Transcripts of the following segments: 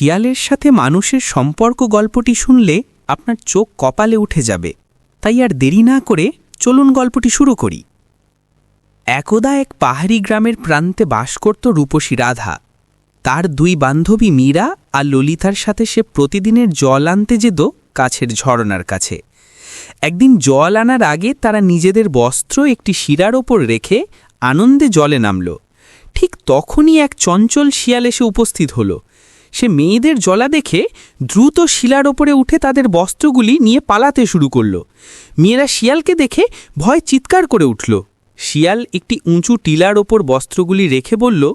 শিয়ালের সাথে মানুষের সম্পর্ক গল্পটি শুনলে আপনার চোখ কপালে উঠে যাবে। তাই আর দেরি না করে চলুন গল্পটি শুরু করি। একদা এক পাহাড়ি গ্রামের প্রান্তে বাস করত রূপসী রাধা। তার দুই বান্ধবী মীরা আর ললিতার সাথে সে প্রতিদিনের জল আনতে যেত কাছের ঝরনার কাছে। একদিন জল আনার আগে তারা নিজেদের বস্ত্র একটি শিরার ওপর রেখে আনন্দে জলে নামল। ঠিক তখনই এক চঞ্চল শিয়াল এসে উপস্থিত হল। সে মেয়েদের জলা দেখে দ্রুত শিলার ওপরে উঠে তাদের বস্ত্রগুলি নিয়ে পালাতে শুরু করল। মেয়েরা শিয়ালকে দেখে ভয় চিৎকার করে উঠল। শিয়াল একটি উঁচু টিলার ওপর বস্ত্রগুলি রেখে বলল,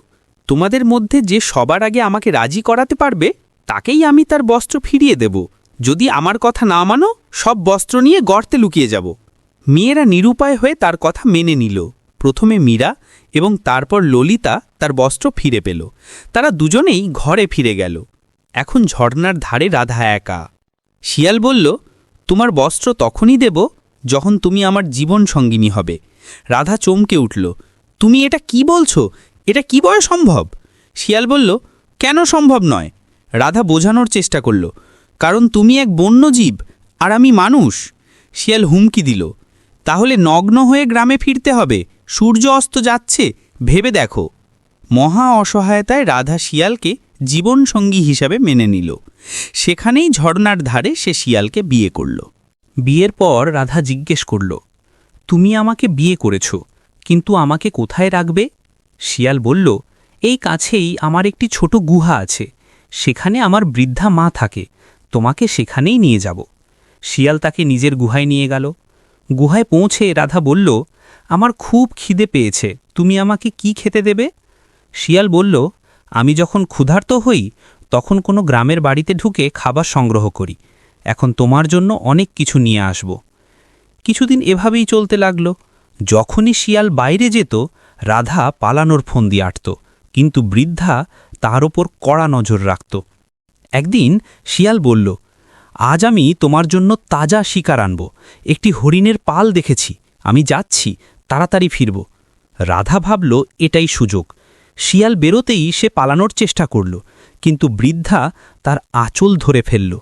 তোমাদের মধ্যে যে সবার আগে আমাকে রাজি করাতে পারবে, তাকেই আমি তার বস্ত্র ফিরিয়ে দেব। যদি আমার কথা না মানো, সব বস্ত্র নিয়ে গর্তে লুকিয়ে যাব। মেয়েরা নিরুপায় হয়ে তার কথা মেনে নিল। প্রথমে মীরা এবং তারপর ললিতা তার বস্ত্র ফিরে পেল। তারা দুজনেই ঘরে ফিরে গেল। এখন ঝর্ণার ধারে রাধা একা। শিয়াল বলল, তোমার বস্ত্র তখনই দেব যখন তুমি আমার জীবন সঙ্গিনী হবে। রাধা চমকে উঠল, তুমি এটা কি বলছো? এটা কি বয় সম্ভব? শিয়াল বলল, কেন সম্ভব নয়? রাধা বোঝানোর চেষ্টা করল, কারণ তুমি এক বন্যজীব আর আমি মানুষ। শিয়াল হুমকি দিল তাহলে নগ্ন হয়ে গ্রামে ফিরতে হবে। সূর্য অস্ত যাচ্ছে, ভেবে দেখো। মহা অসহায়তায় রাধা শিয়ালকে জীবনসঙ্গী হিসাবে মেনে নিল। সেখানেই ঝর্ণার ধারে সে শিয়ালকে বিয়ে করল। বিয়ের পর রাধা জিজ্ঞেস করল, তুমি আমাকে বিয়ে করেছ, কিন্তু আমাকে কোথায় রাখবে? শিয়াল বলল, এই কাছেই আমার একটি ছোট গুহা আছে। সেখানে আমার বৃদ্ধা মা থাকে, তোমাকে সেখানেই নিয়ে যাব। শিয়াল তাকে নিজের গুহায় নিয়ে গেল। গুহায় পৌঁছে রাধা বলল, আমার খুব খিদে পেয়েছে, তুমি আমাকে কি খেতে দেবে? শিয়াল বলল, আমি যখন ক্ষুধার্ত হই, তখন কোনো গ্রামের বাড়িতে ঢুকে খাবার সংগ্রহ করি। এখন তোমার জন্য অনেক কিছু নিয়ে আসব। কিছুদিন এভাবেই চলতে লাগল। যখনই শিয়াল বাইরে যেত, রাধা পালানোর ফন্দি আটত, কিন্তু বৃদ্ধা তার ওপর কড়া নজর রাখত। একদিন শিয়াল বলল আজ আমি তোমার জন্য তাজা শিকার আনব। একটি হরিণের পাল দেখেছি। আমি যাচ্ছি, তাড়াতাড়ি ফিরব। রাধা ভাবল, এটাই সুযোগ। শিয়াল বেরোতেই সে পালানোর চেষ্টা করল, কিন্তু বৃদ্ধা তার আঁচল ধরে ফেলল।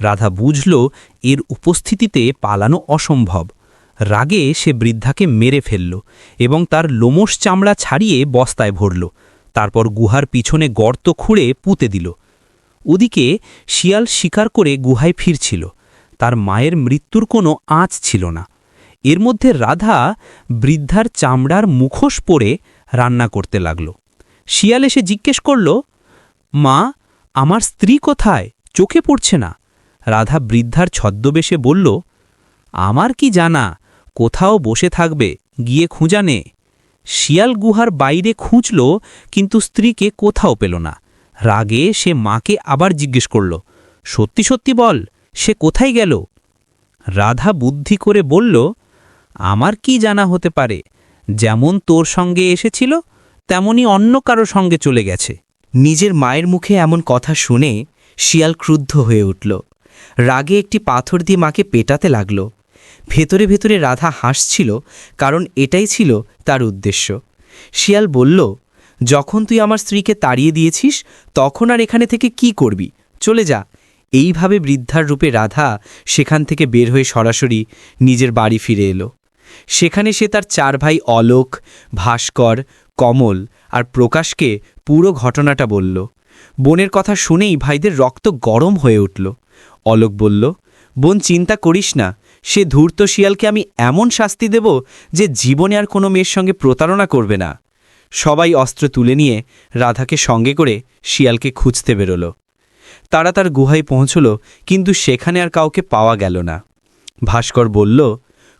রাধা বুঝল, এর উপস্থিতিতে পালানো অসম্ভব। রাগে সে বৃদ্ধাকে মেরে ফেলল এবং তার লোমস চামড়া ছাড়িয়ে বস্তায় ভরল। তারপর গুহার পিছনে গর্ত খুঁড়ে পুঁতে দিল। ওদিকে শিয়াল শিকার করে গুহায় ফিরছিল। তার মায়ের মৃত্যুর কোনো আঁচ ছিল না। এর মধ্যে রাধা বৃদ্ধার চামড়ার মুখোশ পরে রান্না করতে লাগল। শিয়াল এসে জিজ্ঞেস করল, মা, আমার স্ত্রী কোথায়? চোখে পড়ছে না। রাধা বৃদ্ধার ছদ্মবেশে বলল, আমার কি জানা? কোথাও বসে থাকবে, গিয়ে খুঁজানে শিয়াল গুহার বাইরে খুঁজল, কিন্তু স্ত্রীকে কোথাও পেল না। রাগে সে মাকে আবার জিজ্ঞেস করল, সত্যি সত্যি বল, সে কোথায় গেল? রাধা বুদ্ধি করে বলল, আমার কি জানা হতে পারে, যেমন তোর সঙ্গে এসেছিল, তেমনি অন্য কারও সঙ্গে চলে গেছে। নিজের মায়ের মুখে এমন কথা শুনে শিয়াল ক্রুদ্ধ হয়ে উঠল। রাগে একটি পাথর দিয়ে মাকে পেটাতে লাগল। ভেতরে ভেতরে রাধা হাসছিল, কারণ এটাই ছিল তার উদ্দেশ্য। শিয়াল বলল যখন তুই আমার স্ত্রীকে তাড়িয়ে দিয়েছিস, তখন আর এখানে থেকে কি করবি? চলে যা। এইভাবে বৃদ্ধার রূপে রাধা সেখান থেকে বের হয়ে সরাসরি নিজের বাড়ি ফিরে এলো। সেখানে সে তার চার ভাই অলোক, ভাস্কর, কমল আর প্রকাশকে পুরো ঘটনাটা বলল। বোনের কথা শুনেই ভাইদের রক্ত গরম হয়ে উঠল। অলোক বলল, বোন, চিন্তা করিস না। সে ধূর্ত শিয়ালকে আমি এমন শাস্তি দেব যে জীবনে আর কোনো মেয়ের সঙ্গে প্রতারণা করবে না। সবাই অস্ত্র তুলে নিয়ে রাধাকে সঙ্গে করে শিয়ালকে খুঁজতে বেরোল। তারা তার গুহায় পৌঁছল, কিন্তু সেখানে আর কাউকে পাওয়া গেল না। ভাস্কর বলল,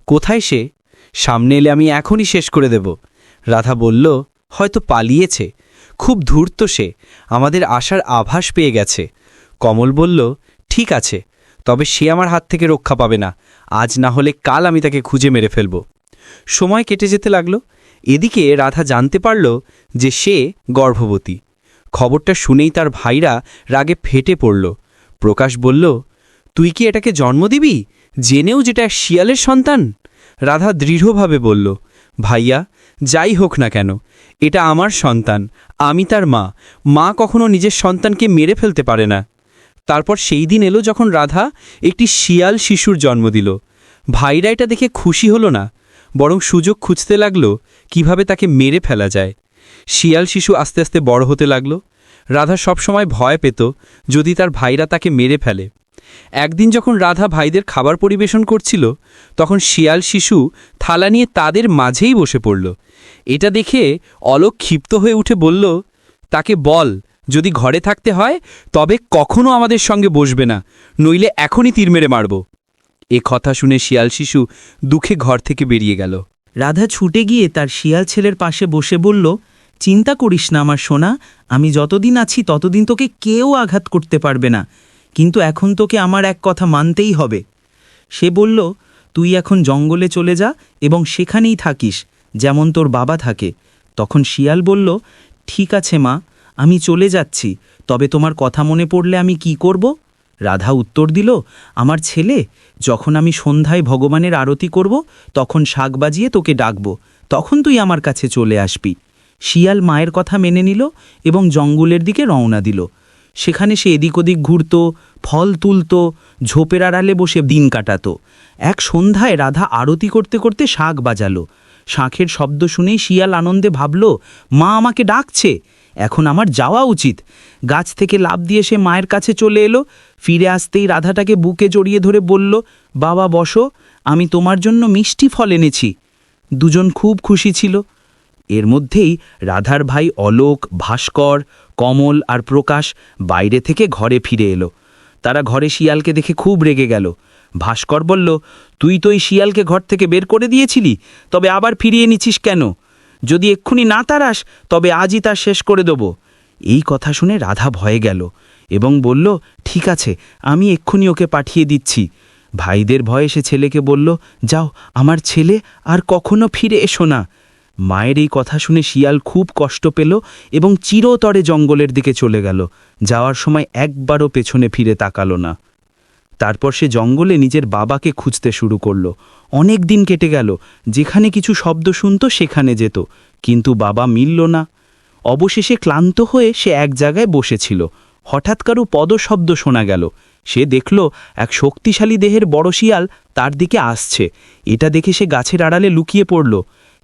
কোথায় সে? সামনে এলে আমি এখনই শেষ করে দেব। রাধা বলল, হয়তো পালিয়েছে। খুব ধূর্ত সে। আমাদের আশার আভাস পেয়ে গেছে। কমল বলল, ঠিক আছে, তবে সে আমার হাত থেকে রক্ষা পাবে না। আজ না হলে কাল আমি তাকে খুঁজে মেরে ফেলব। সময় কেটে যেতে লাগল। এদিকে রাধা জানতে পারল যে সে গর্ভবতী। খবরটা শুনেই তার ভাইরা রাগে ফেটে পড়ল। প্রকাশ বলল, তুই কি এটাকে জন্ম দিবি? জেনেও যেটা শিয়ালের সন্তান? রাধা দৃঢ়ভাবে বলল, ভাইয়া, যাই হোক না কেন, এটা আমার সন্তান, আমি তার মা। মা কখনো নিজের সন্তানকে মেরে ফেলতে পারে না। তারপর সেই দিন এলো যখন রাধা একটি শিয়াল শিশুর জন্ম দিল। ভাইরা এটা দেখে খুশি হলো না। বরং সুযোগ খুঁজতে লাগল কীভাবে তাকে মেরে ফেলা যায়। শিয়াল শিশু আস্তে আস্তে বড় হতে লাগল। রাধা সবসময় ভয় পেত যদি তার ভাইরা তাকে মেরে ফেলে। একদিন যখন রাধা ভাইদের খাবার পরিবেশন করছিল, তখন শিয়াল শিশু থালা নিয়ে তাদের মাঝেই বসে পড়ল। এটা দেখে অলোক ক্ষিপ্ত হয়ে উঠে বলল, তাকে বল, যদি ঘরে থাকতে হয়, তবে কখনো আমাদের সঙ্গে বসবে না, নইলে এখনই তীর মেরে মারব। এ কথা শুনে শিয়াল শিশু দুঃখে ঘর থেকে বেরিয়ে গেল। রাধা ছুটে গিয়ে তার শিয়াল ছেলের পাশে বসে বলল, চিন্তা করিস না আমার সোনা, আমি যতদিন আছি ততদিন তোকে কেউ আঘাত করতে পারবে না, কিন্তু এখন তোকে আমার এক কথা মানতেই হবে। সে বলল, তুই এখন জঙ্গলে চলে যা এবং সেখানেই থাকিস, যেমন তোর বাবা থাকে। তখন শিয়াল বলল, ঠিক আছে মা, আমি চলে যাচ্ছি, তবে তোমার কথা মনে পড়লে আমি কি করব? রাধা উত্তর দিল, আমার ছেলে, যখন আমি সন্ধ্যায় ভগবানের আরতি করব, তখন শাক বাজিয়ে তোকে ডাকব, তখন তুই আমার কাছে চলে আসবি। শিয়াল মায়ের কথা মেনে নিল এবং জঙ্গলের দিকে রওনা দিল। সেখানে সে এদিক ওদিক ঘুরত, ফল তুলত, ঝোপের আড়ালে বসে দিন কাটাত। এক সন্ধ্যায় রাধা আরতি করতে করতে শাঁখ বাজালো। শাঁখের শব্দ শুনেই শিয়াল আনন্দে ভাবল, মা আমাকে ডাকছে, এখন আমার যাওয়া উচিত। গাছ থেকে লাভ দিয়ে সে মায়ের কাছে চলে এলো ফিরে আসতেই রাধাটাকে বুকে জড়িয়ে ধরে বলল, বাবা, বসো, আমি তোমার জন্য মিষ্টি ফল এনেছি। দুজন খুব খুশি ছিল। এর মধ্যেই রাধার ভাই অলোক, ভাস্কর, কমল আর প্রকাশ বাইরে থেকে ঘরে ফিরে এলো। তারা ঘরে শিয়ালকে দেখে খুব রেগে গেল। ভাস্কর বলল, তুই তো এই শিয়ালকে ঘর থেকে বের করে দিয়েছিলি, তবে আবার ফিরিয়ে নিছিস কেন? যদি এক্ষুনি না তারাস, তবে আজই তার শেষ করে দেব। এই কথা শুনে রাধা ভয়ে গেল। এবং বলল, ঠিক আছে, আমি এক্ষুনি ওকে পাঠিয়ে দিচ্ছি। ভাইদের ভয়ে সে ছেলেকে বলল, যাও, আমার ছেলে আর কখনো ফিরে এসো না। মায়ের এই কথা শুনে শিয়াল খুব কষ্ট পেল এবং চিরতরে জঙ্গলের দিকে চলে গেল। যাওয়ার সময় একবারও পেছনে ফিরে তাকালো না। তারপর সে জঙ্গলে নিজের বাবাকে খুঁজতে শুরু করল। অনেক দিন কেটে গেল, যেখানে কিছু শব্দ শুনত সেখানে যেত, কিন্তু বাবা মিলল না। অবশেষে ক্লান্ত হয়ে সে এক জায়গায় বসেছিল। হঠাৎ কারু পদশব্দ শোনা গেল। সে দেখল এক শক্তিশালী দেহের বড় শিয়াল তার দিকে আসছে। এটা দেখে সে গাছের আড়ালে লুকিয়ে পড়ল।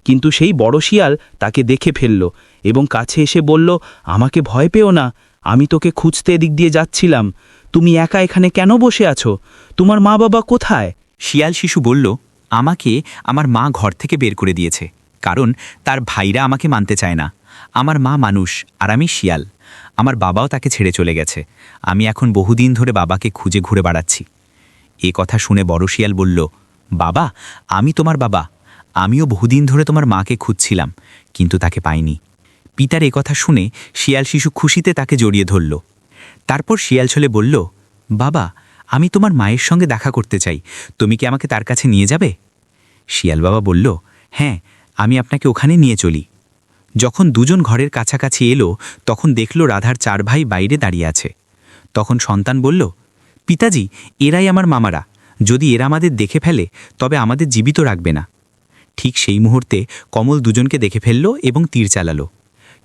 কিন্তু সেই বড় শিয়াল তাকে দেখে ফেলল এবং কাছে এসে বলল, আমাকে ভয় পেও না, আমি তোকে খুঁজতে এদিক দিয়ে যাচ্ছিলাম। তুমি একা এখানে কেন বসে আছো? তোমার মা বাবা কোথায়? শিয়াল শিশু বলল, আমাকে আমার মা ঘর থেকে বের করে দিয়েছে, কারণ তার ভাইরা আমাকে মানতে চায় না। আমার মা মানুষ আর আমি শিয়াল। আমার বাবাও তাকে ছেড়ে চলে গেছে। আমি এখন বহুদিন ধরে বাবাকে খুঁজে ঘুরে বেড়াচ্ছি। এ কথা শুনে বড় শিয়াল বলল, বাবা, আমি তোমার বাবা। আমিও বহুদিন ধরে তোমার মাকে খুঁজছিলাম, কিন্তু তাকে পাইনি। পিতার এ কথা শুনে শিয়াল শিশু খুশিতে তাকে জড়িয়ে ধরল। তারপর শিয়াল ছলে বলল, বাবা, আমি তোমার মায়ের সঙ্গে দেখা করতে চাই। তুমি কি আমাকে তার কাছে নিয়ে যাবে? শিয়াল বাবা বলল হ্যাঁ আমি আপনাকে ওখানে নিয়ে চলি। যখন দুজন ঘরের কাছাকাছি এলো, তখন দেখল রাধার চার ভাই বাইরে দাঁড়িয়ে আছে। তখন সন্তান বলল, পিতাজি, এরাই আমার মামারা। যদি এরা আমাদের দেখে ফেলে, তবে আমাদের জীবিত রাখবে না। ঠিক সেই মুহূর্তে কমল দুজনকে দেখে ফেলল এবং তীর চালালো।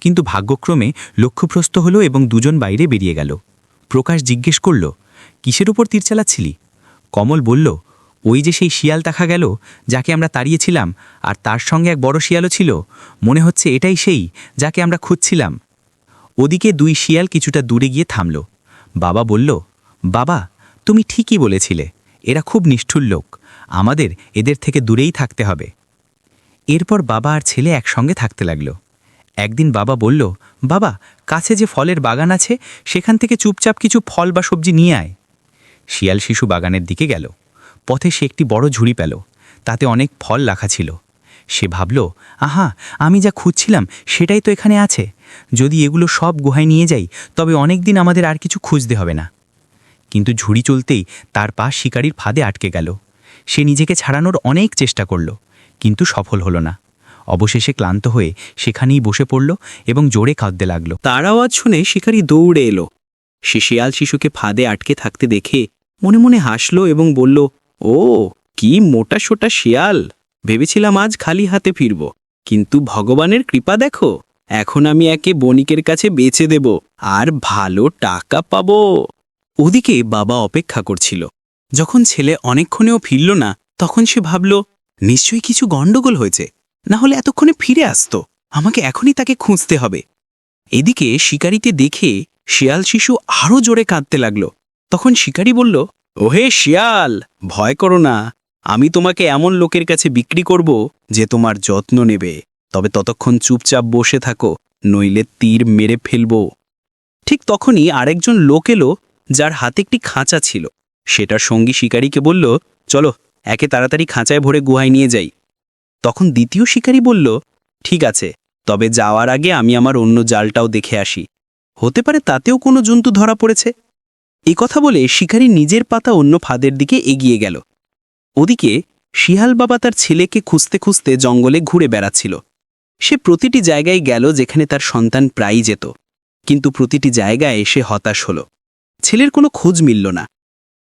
কিন্তু ভাগ্যক্রমে লক্ষ্যপ্রস্ত হলো এবং দুজন বাইরে বেরিয়ে গেল। প্রকাশ জিজ্ঞেস করল, কিসের উপর তীর চালাচ্ছিলি? কমল বলল ওই যে সেই শিয়াল দেখা গেল, যাকে আমরা তাড়িয়েছিলাম, আর তার সঙ্গে এক বড় শিয়ালও ছিল। মনে হচ্ছে এটাই সেই, যাকে আমরা খুঁজছিলাম। ওদিকে দুই শিয়াল কিছুটা দূরে গিয়ে থামল। বাবা বলল, বাবা, তুমি ঠিকই বলেছিলে, এরা খুব নিষ্ঠুর লোক। আমাদের এদের থেকে দূরেই থাকতে হবে। এরপর বাবা আর ছেলে একসঙ্গে থাকতে লাগল। একদিন বাবা বলল, বাবা, কাছে যে ফলের বাগান আছে, সেখান থেকে চুপচাপ কিছু ফল বা সবজি নিয়ে আয়। শিয়াল শিশু বাগানের দিকে গেল। পথে সে একটি বড় ঝুড়ি পেল। তাতে অনেক ফল রাখা ছিল। সে ভাবল, আহা, আমি যা খুঁজছিলাম সেটাই তো এখানে আছে। যদি এগুলো সব গুহায় নিয়ে যাই, তবে অনেক দিন আমাদের আর কিছু খুঁজতে হবে না। কিন্তু ঝুড়ি চলতেই তার পা শিকারির ফাঁদে আটকে গেল। সে নিজেকে ছাড়ানোর অনেক চেষ্টা করল, কিন্তু সফল হলো না। অবশেষে ক্লান্ত হয়ে সেখানেই বসে পড়ল এবং জোরে কাঁদতে লাগল। তার আওয়াজ শুনে শিকারী দৌড়ে এলো। সে শিয়াল শিশুকে ফাঁদে আটকে থাকতে দেখে মনে মনে হাসল এবং বলল ও, কি মোটা সোটা শিয়াল। ভেবেছিলাম আজ খালি হাতে ফিরব। কিন্তু ভগবানের কৃপা দেখো, এখন আমি একে বণিকের কাছে বেচে দেব, আর ভালো টাকা পাব। ওদিকে বাবা অপেক্ষা করছিল। যখন ছেলে অনেকক্ষণেও ফিরল না, তখন সে ভাবল, নিশ্চয়ই কিছু গণ্ডগোল হয়েছে। না হলে এতক্ষণে ফিরে আসতো। আমাকে এখনই তাকে খুঁজতে হবে। এদিকে শিকারীকে দেখে শিয়াল শিশু আরও জোরে কাঁদতে লাগল। তখন শিকারী বলল ওহে শিয়াল, ভয় করো না। আমি তোমাকে এমন লোকের কাছে বিক্রি করব যে তোমার যত্ন নেবে। তবে ততক্ষণ চুপচাপ বসে থাকো, নইলে তীর মেরে ফেলব। ঠিক তখনই আরেকজন লোক এলো, যার হাতে একটি খাঁচা ছিল। সেটার সঙ্গী শিকারীকে বলল, চলো, একে তাড়াতাড়ি খাঁচায় ভরে গুহায় নিয়ে যাই। তখন দ্বিতীয় শিকারী বলল, ঠিক আছে, তবে যাওয়ার আগে আমি আমার অন্য জালটাও দেখে আসি। হতে পারে তাতেও কোনো জন্তু ধরা পড়েছে? এই কথা বলে শিকারী নিজের পাতা অন্য ফাঁদের দিকে এগিয়ে গেল। ওদিকে শিয়াল বাবা তার ছেলেকে খুঁজতে খুঁজতে জঙ্গলে ঘুরে বেড়াচ্ছিল। সে প্রতিটি জায়গায় গেল যেখানে তার সন্তান প্রায়ই যেত, কিন্তু প্রতিটি জায়গায় সে হতাশ হল। ছেলের কোনো খোঁজ মিলল না।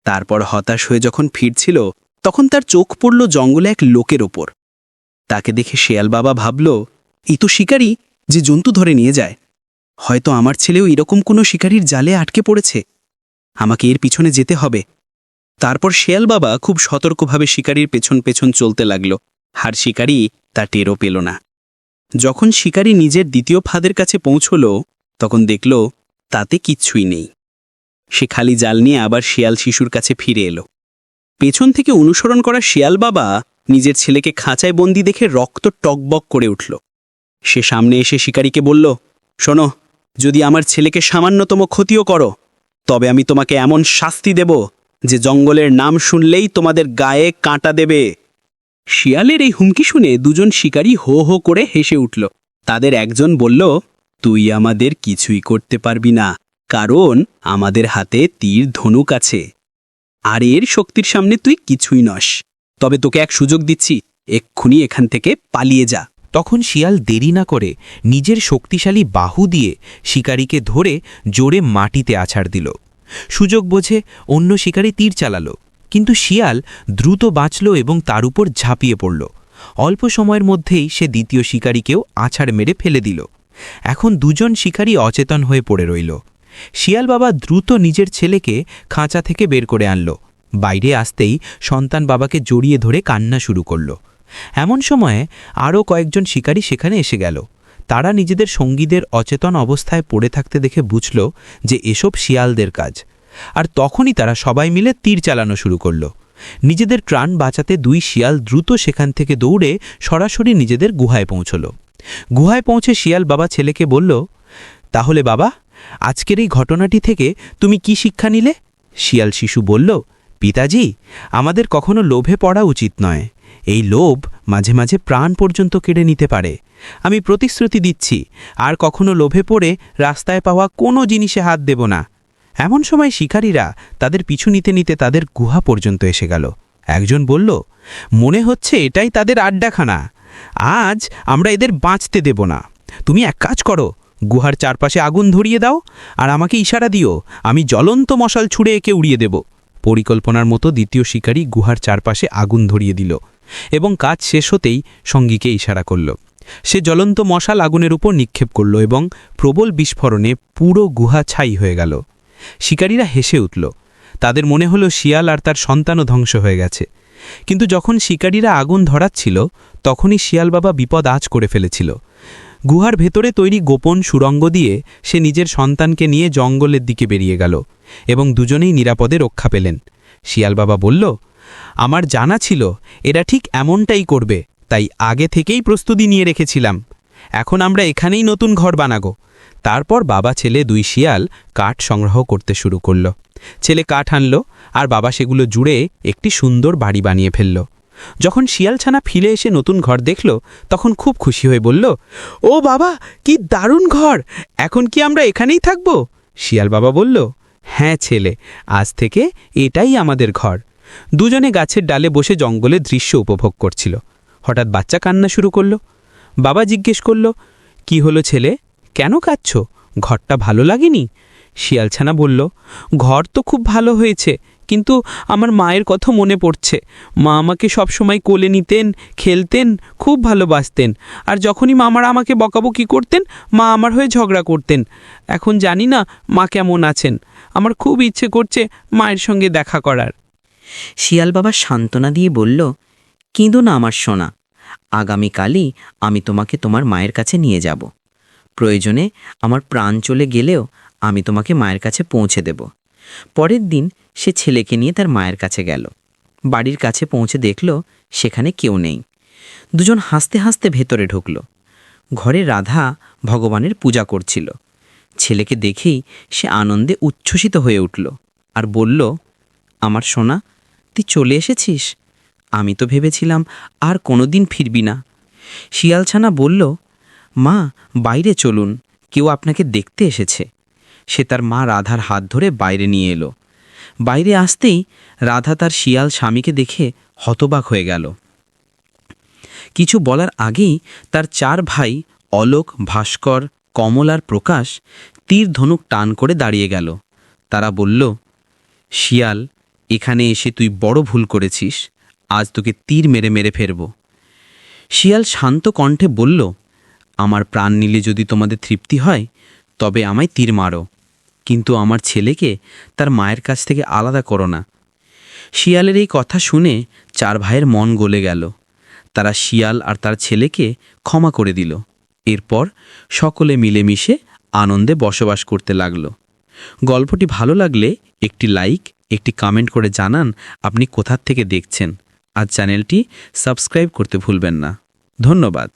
তারপর হতাশ হয়ে যখন ফিরছিল, তখন তার চোখ পড়ল জঙ্গলে এক লোকের ওপর। তাকে দেখে শেয়াল বাবা ভাবল ই তো শিকারী, যে জন্তু ধরে নিয়ে যায়। হয়তো আমার ছেলেও এরকম কোনো শিকারীর জালে আটকে পড়েছে। আমাকে এর পিছনে যেতে হবে। তারপর শেয়াল বাবা খুব সতর্কভাবে শিকারীর পেছন পেছন চলতে লাগল। আর শিকারী তা টেরও পেল না। যখন শিকারী নিজের দ্বিতীয় ফাঁদের কাছে পৌঁছল, তখন দেখল তাতে কিচ্ছুই নেই। সে খালি জাল নিয়ে আবার শিয়াল শিশুর কাছে ফিরে এলো। পেছন থেকে অনুসরণ করা শিয়াল বাবা নিজের ছেলেকে খাঁচায় বন্দি দেখে রক্ত টকবক করে উঠল। সে সামনে এসে শিকারীকে বলল, শোনো, যদি আমার ছেলেকে সামান্যতম ক্ষতিও করো তবে আমি তোমাকে এমন শাস্তি দেব যে জঙ্গলের নাম শুনলেই তোমাদের গায়ে কাঁটা দেবে। শিয়ালের এই হুমকি শুনে দুজন শিকারী হো হো করে হেসে উঠল। তাদের একজন বলল, তুই আমাদের কিছুই করতে পারবি না, কারণ আমাদের হাতে তীর ধনুক আছে। আর এর শক্তির সামনে তুই কিছুই নস। তবে তোকে এক সুযোগ দিচ্ছি, এক্ষুনি এখান থেকে পালিয়ে যা। তখন শিয়াল দেরি না করে নিজের শক্তিশালী বাহু দিয়ে শিকারীকে ধরে জোরে মাটিতে আছাড় দিল। সুযোগ বোঝে অন্য শিকারী তীর চালালো, কিন্তু শিয়াল দ্রুত বাঁচল এবং তার উপর ঝাঁপিয়ে পড়ল। অল্প সময়ের মধ্যেই সে দ্বিতীয় শিকারীকেও আছাড় মেরে ফেলে দিল। এখন দুজন শিকারী অচেতন হয়ে পড়ে রইল। শিয়াল বাবা দ্রুত নিজের ছেলেকে খাঁচা থেকে বের করে আনল। বাইরে আসতেই সন্তান বাবাকে জড়িয়ে ধরে কান্না শুরু করল। এমন সময়ে আরও কয়েকজন শিকারী সেখানে এসে গেল। তারা নিজেদের সঙ্গীদের অচেতন অবস্থায় পড়ে থাকতে দেখে বুঝল যে এসব শিয়ালদের কাজ। আর তখনই তারা সবাই মিলে তীর চালানো শুরু করল। নিজেদের প্রাণ বাঁচাতে দুই শিয়াল দ্রুত সেখান থেকে দৌড়ে সরাসরি নিজেদের গুহায় পৌঁছল। গুহায় পৌঁছে শিয়াল বাবা ছেলেকে বলল, তাহলে বাবা, আজকের এই ঘটনাটি থেকে তুমি কি শিক্ষা নিলে? শিয়াল শিশু বলল, পিতাজি, আমাদের কখনো লোভে পড়া উচিত নয়। এই লোভ মাঝে মাঝে প্রাণ পর্যন্ত কেড়ে নিতে পারে। আমি প্রতিশ্রুতি দিচ্ছি, আর কখনো লোভে পড়ে রাস্তায় পাওয়া কোনো জিনিসে হাত দেব না। এমন সময় শিকারীরা তাদের পিছু নিতে নিতে তাদের গুহা পর্যন্ত এসে গেল। একজন বলল, মনে হচ্ছে এটাই তাদের আড্ডাখানা। আজ আমরা এদের বাঁচতে দেব না। তুমি এক কাজ করো, গুহার চারপাশে আগুন ধরিয়ে দাও, আর আমাকে ইশারা দিও, আমি জ্বলন্ত মশাল ছুঁড়ে একে উড়িয়ে দেব। পরিকল্পনার মতো দ্বিতীয় শিকারী গুহার চারপাশে আগুন ধরিয়ে দিল। এবং কাজ শেষ হতেই সঙ্গীকে ইশারা করল। সে জ্বলন্ত মশাল আগুনের উপর নিক্ষেপ করল এবং প্রবল বিস্ফোরণে পুরো গুহা ছাই হয়ে গেল। শিকারীরা হেসে উঠল। তাদের মনে হলো শিয়াল আর তার সন্তানও ধ্বংস হয়ে গেছে। কিন্তু যখন শিকারীরা আগুন ধরাচ্ছিল, তখনই শিয়াল বাবা বিপদ আজ করে ফেলেছিল। গুহার ভেতরে তৈরি গোপন সুরঙ্গ দিয়ে সে নিজের সন্তানকে নিয়ে জঙ্গলের দিকে বেরিয়ে গেল এবং দুজনেই নিরাপদে রক্ষা পেলেন। শিয়াল বাবা বলল আমার জানা ছিল, এরা ঠিক এমনটাই করবে, তাই আগে থেকেই প্রস্তুতি নিয়ে রেখেছিলাম। এখন আমরা এখানেই নতুন ঘর বানাগো তারপর বাবা ছেলে দুই শিয়াল কাঠ সংগ্রহ করতে শুরু করল। ছেলে কাঠ আনল আর বাবা সেগুলো জুড়ে একটি সুন্দর বাড়ি বানিয়ে ফেলল। যখন শিয়ালছানা ফিরে এসে নতুন ঘর দেখল, তখন খুব খুশি হয়ে বলল, ও বাবা, কি দারুণ ঘর! এখন কি আমরা এখানেই থাকব? শিয়াল বাবা বলল হ্যাঁ ছেলে, আজ থেকে এটাই আমাদের ঘর। দুজনে গাছের ডালে বসে জঙ্গলে দৃশ্য উপভোগ করছিল। হঠাৎ বাচ্চা কান্না শুরু করল। বাবা জিজ্ঞেস করল, কি হলো ছেলে? কেন কাঁদছ? ঘরটা ভালো লাগেনি? শিয়ালছানা বলল, ঘর তো খুব ভালো হয়েছে, কিন্তু আমার মায়ের কথা মনে পড়ছে। মা আমাকে সবসময় কোলে নিতেন, খেলতেন, খুব ভালোবাসতেন। আর যখনই মামারা আমাকে বকাবকি করতেন, মা আমার হয়ে ঝগড়া করতেন। এখন জানি না মা কেমন আছেন। আমার খুব ইচ্ছে করছে মায়ের সঙ্গে দেখা করার। শিয়াল বাবা সান্ত্বনা দিয়ে বলল, কেঁদো না আমার সোনা, আগামীকালই আমি তোমাকে তোমার মায়ের কাছে নিয়ে যাব। প্রয়োজনে আমার প্রাণ চলে গেলেও আমি তোমাকে মায়ের কাছে পৌঁছে দেব। পরের দিন সে ছেলেকে নিয়ে তার মায়ের কাছে গেল। বাড়ির কাছে পৌঁছে দেখল সেখানে কেউ নেই। দুজন হাসতে হাসতে ভেতরে ঢুকল। ঘরে রাধা ভগবানের পূজা করছিল। ছেলেকে দেখেই সে আনন্দে উচ্ছ্বসিত হয়ে উঠল আর বলল, আমার সোনা তুই চলে এসেছিস? আমি তো ভেবেছিলাম আর কোনো দিন ফিরবি না। শিয়ালছানা বলল, মা, বাইরে চলুন। কেউ আপনাকে দেখতে এসেছে। সে তার মা রাধার হাত ধরে বাইরে নিয়ে এলো। বাইরে আসতেই রাধা তার শিয়াল স্বামীকে দেখে হতবাক হয়ে গেল। কিছু বলার আগেই তার চার ভাই অলোক, ভাস্কর, কমল আর প্রকাশ তীর ধনুক টান করে দাঁড়িয়ে গেল। তারা বলল, শিয়াল এখানে এসে তুই বড় ভুল করেছিস, আজ তোকে তীর মেরে মেরে ফেরব। শিয়াল শান্ত কণ্ঠে বলল, আমার প্রাণ নিলে যদি তোমাদের তৃপ্তি হয়, তবে আমায় তীর মারো। কিন্তু আমার ছেলেকে তার মায়ের কাছ থেকে আলাদা করো না। শিয়ালের এই কথা শুনে চার ভাইয়ের মন গলে গেল। তারা শিয়াল আর তার ছেলেকে ক্ষমা করে দিল। এরপর সকলে মিলেমিশে আনন্দে বসবাস করতে লাগল। গল্পটি ভালো লাগলে একটি লাইক একটি কমেন্ট করে জানান আপনি কোথার থেকে দেখছেন। আর চ্যানেলটি সাবস্ক্রাইব করতে ভুলবেন না। ধন্যবাদ।